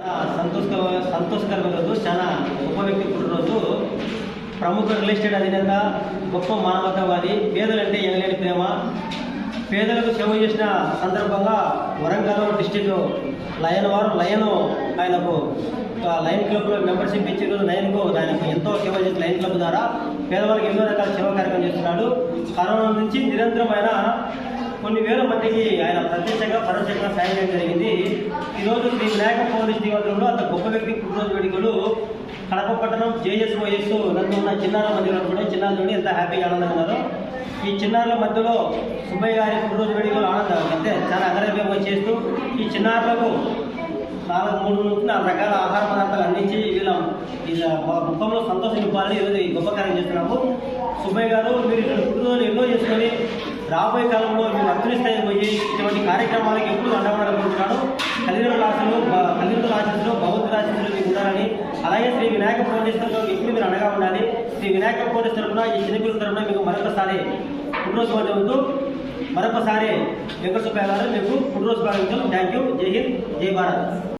సంతోషకర సంతోషకరమైన రోజు చాలా గొప్ప వ్యక్తి పుట్టినరోజు ప్రముఖ రియల్ ఎస్టేట్ అధినేత గొప్ప మానవతావాది పేదలంటే ఎనలేని ప్రేమ. పేదలకు సేవ చేసిన సందర్భంగా వరంగల్ డిస్టిక్ లయన్ వారు లయన్ ఆయనకు లయన్ క్లబ్లో మెంబర్షిప్ ఇచ్చి లయన్కు ఆయనకు ఎంతో సేవ చేసిన లయన్ క్లబ్ ద్వారా పేదవాళ్ళకి ఎన్నో రకాల సేవా కార్యక్రమం చేస్తున్నాడు. కరోనా నుంచి నిరంతరమైన కొన్ని వేల మందికి ఆయన ప్రత్యక్షంగా పరోక్షంగా సాయం చేయడం జరిగింది ఈరోజు శ్రీ వినాయక పోలీస్ శ్రీవంతంలో అంత గొప్ప వ్యక్తి పుట్టినరోజు వేడుకలు కడప పట్టణం జేఎస్ వైఎస్ నందు ఉన్న చిన్నారుల మధ్యలో కూడా చిన్నారులు ఎంత హ్యాపీగా ఆనందంగా ఈ చిన్నారుల మధ్యలో సుబ్బయ్య గారి పుట్టినరోజు వేడుకలు ఆనందం అంటే చాలా అగరవేగంగా చేస్తూ ఈ చిన్నారులకు నాలుగు మూడు నుంచి నాలుగు రకాల ఆహార పదార్థాలు అందించి వీళ్ళ వీళ్ళ ముఖంలో సంతోషం ఇవ్వాలని ఈరోజు ఈ గొప్ప కార్యం చేస్తున్నాము. సుబ్బయ్య గారు మీరు ఇక్కడ పుట్టినరోజు ఎన్నో చేసుకొని రాబోయే కాలంలో మీరు అత్యుని పోయి ఇటువంటి కార్యక్రమాలకు ఎప్పుడు అండవడాలనుకుంటున్నాను తల్లిదండ్రుల ఆశలు బ- తల్లిదండ్రుల ఆశలు భగవంతుల ఆశలు మీకు ఉండాలని అలాగే శ్రీ వినాయక పౌర్ణిస్తులో ఎప్పుడు మీరు అనగా ఉండాలి. శ్రీ వినాయక పౌర్ణమి ఈ చిన్నపిల్లల తరపున మీకు మరొకసారి పుట్టినరోజు పండుగ ముందు మరొకసారి వెంకట సుబ్బయ్య గారు మీకు పుట్టినరోజు భావించాం థ్యాంక్ యూ జై హింద్ జై భారత్